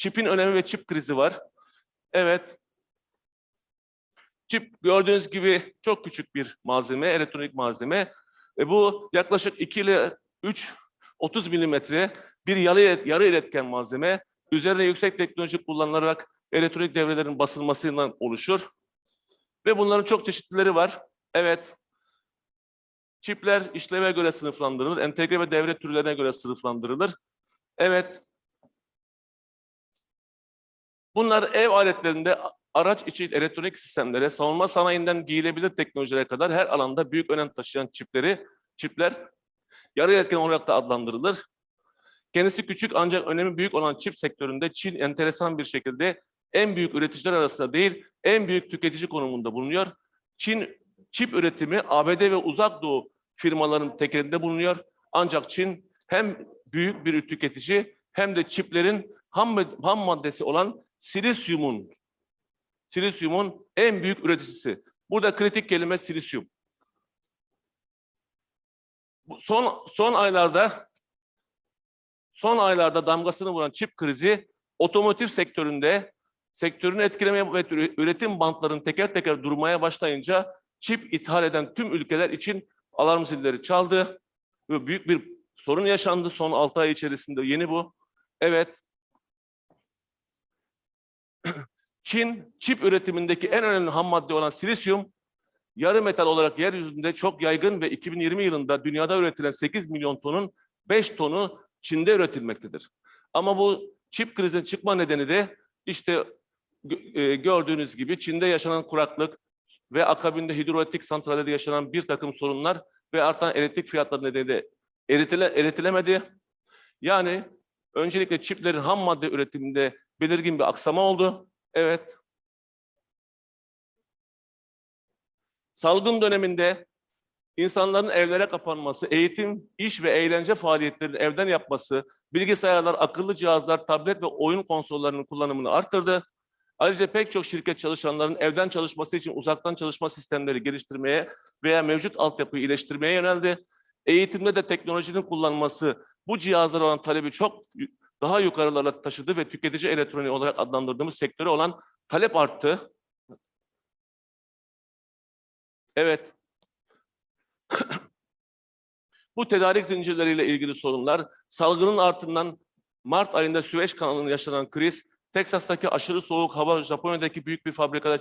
Çipin önemi ve çip krizi var. Evet. Çip gördüğünüz gibi çok küçük bir malzeme, elektronik malzeme. E bu yaklaşık 2 ile 3, 30 milimetre bir yarı, yarı iletken malzeme. Üzerine yüksek teknoloji kullanılarak elektronik devrelerin basılmasıyla oluşur. Ve bunların çok çeşitlileri var. Evet. Çipler işleve göre sınıflandırılır. Entegre ve devre türlerine göre sınıflandırılır. Evet. Bunlar ev aletlerinde araç içi elektronik sistemlere, savunma sanayinden giyilebilir teknolojilere kadar her alanda büyük önem taşıyan çipleri, çipler yarı iletken olarak da adlandırılır. Kendisi küçük ancak önemi büyük olan çip sektöründe Çin enteresan bir şekilde en büyük üreticiler arasında değil, en büyük tüketici konumunda bulunuyor. Çin çip üretimi ABD ve Uzak Doğu firmaların tekelinde bulunuyor. Ancak Çin hem büyük bir tüketici hem de çiplerin ham, ham maddesi olan silisyumun silisyumun en büyük üreticisi. Burada kritik kelime silisyum. Son son aylarda son aylarda damgasını vuran çip krizi otomotiv sektöründe sektörünü etkilemeye ve üretim bantlarının teker teker durmaya başlayınca çip ithal eden tüm ülkeler için alarm zilleri çaldı. Ve büyük bir sorun yaşandı son 6 ay içerisinde. Yeni bu. Evet. Çin çip üretimindeki en önemli ham madde olan silisyum yarı metal olarak yeryüzünde çok yaygın ve 2020 yılında dünyada üretilen 8 milyon tonun 5 tonu Çin'de üretilmektedir. Ama bu çip krizinin çıkma nedeni de işte e, gördüğünüz gibi Çin'de yaşanan kuraklık ve akabinde hidroelektrik santrallerde yaşanan bir takım sorunlar ve artan elektrik fiyatları nedeniyle eritile, eritilemedi. Yani öncelikle çiplerin ham madde üretiminde belirgin bir aksama oldu. Evet. Salgın döneminde insanların evlere kapanması, eğitim, iş ve eğlence faaliyetlerini evden yapması, bilgisayarlar, akıllı cihazlar, tablet ve oyun konsollarının kullanımını arttırdı. Ayrıca pek çok şirket çalışanların evden çalışması için uzaktan çalışma sistemleri geliştirmeye veya mevcut altyapıyı iyileştirmeye yöneldi. Eğitimde de teknolojinin kullanılması bu cihazlara olan talebi çok daha yukarılara taşıdı ve tüketici elektroniği olarak adlandırdığımız sektöre olan talep arttı. Evet. bu tedarik zincirleriyle ilgili sorunlar, salgının ardından Mart ayında Süveyş kanalında yaşanan kriz, Teksas'taki aşırı soğuk hava, Japonya'daki büyük bir fabrikada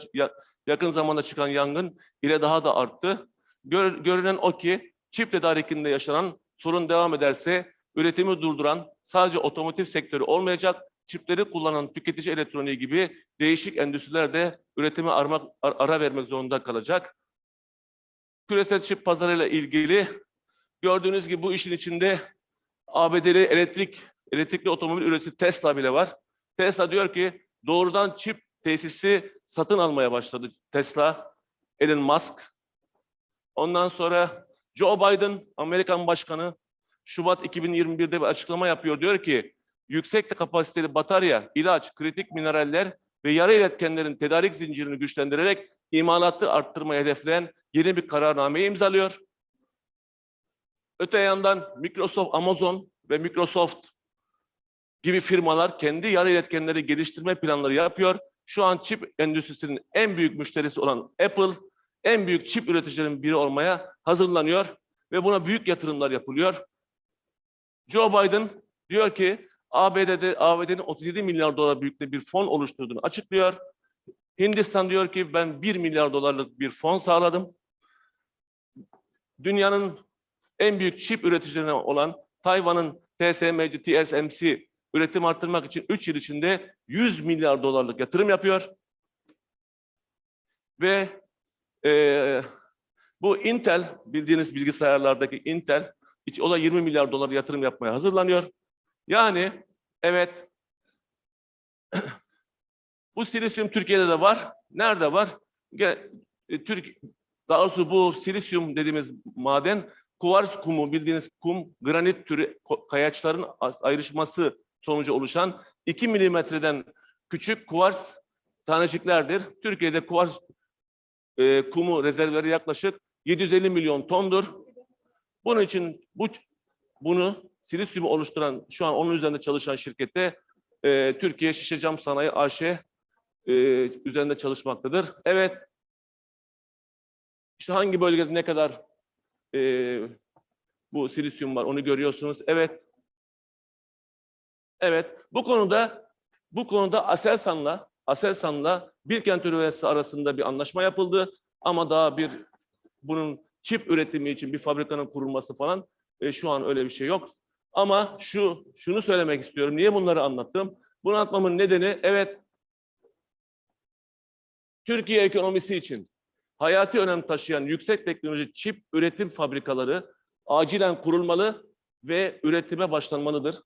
yakın zamanda çıkan yangın ile daha da arttı. Gör, görünen o ki çip tedarikinde yaşanan sorun devam ederse üretimi durduran sadece otomotiv sektörü olmayacak, çipleri kullanan tüketici elektroniği gibi değişik endüstriler de üretime armak, ara vermek zorunda kalacak. Küresel çip pazarıyla ilgili gördüğünüz gibi bu işin içinde ABD'li elektrik elektrikli otomobil üreticisi Tesla bile var. Tesla diyor ki doğrudan çip tesisi satın almaya başladı Tesla, Elon Musk. Ondan sonra Joe Biden, Amerikan Başkanı Şubat 2021'de bir açıklama yapıyor. Diyor ki yüksek kapasiteli batarya, ilaç, kritik mineraller ve yarı iletkenlerin tedarik zincirini güçlendirerek imalatı arttırmayı hedefleyen yeni bir kararnameyi imzalıyor. Öte yandan Microsoft, Amazon ve Microsoft gibi firmalar kendi yarı iletkenleri geliştirme planları yapıyor. Şu an çip endüstrisinin en büyük müşterisi olan Apple, en büyük çip üreticilerin biri olmaya hazırlanıyor ve buna büyük yatırımlar yapılıyor. Joe Biden diyor ki ABD'de ABD'nin 37 milyar dolar büyüklüğünde bir fon oluşturduğunu açıklıyor. Hindistan diyor ki ben 1 milyar dolarlık bir fon sağladım. Dünyanın en büyük çip üreticilerine olan Tayvan'ın TSMC, TSMC üretim arttırmak için 3 yıl içinde 100 milyar dolarlık yatırım yapıyor. Ve e, bu Intel, bildiğiniz bilgisayarlardaki Intel, o da 20 milyar dolar yatırım yapmaya hazırlanıyor. Yani evet, bu silisyum Türkiye'de de var. Nerede var? E, Türk, daha doğrusu bu silisyum dediğimiz maden, kuvars kumu bildiğiniz kum, granit türü kayaçların ayrışması sonucu oluşan 2 milimetreden küçük kuvars taneciklerdir. Türkiye'de kuvars e, kumu rezervleri yaklaşık 750 milyon tondur. Bunun için bu bunu silisyumu oluşturan şu an onun üzerinde çalışan şirkette e, Türkiye Şişe Cam Sanayi AŞ e, üzerinde çalışmaktadır. Evet. İşte hangi bölgede ne kadar e, bu silisyum var onu görüyorsunuz. Evet. Evet. Bu konuda bu konuda Aselsan'la Aselsan'la Bilkent Üniversitesi arasında bir anlaşma yapıldı ama daha bir bunun çip üretimi için bir fabrikanın kurulması falan e, şu an öyle bir şey yok. Ama şu şunu söylemek istiyorum. Niye bunları anlattım? Bunu anlatmamın nedeni evet Türkiye ekonomisi için hayati önem taşıyan yüksek teknoloji çip üretim fabrikaları acilen kurulmalı ve üretime başlanmalıdır.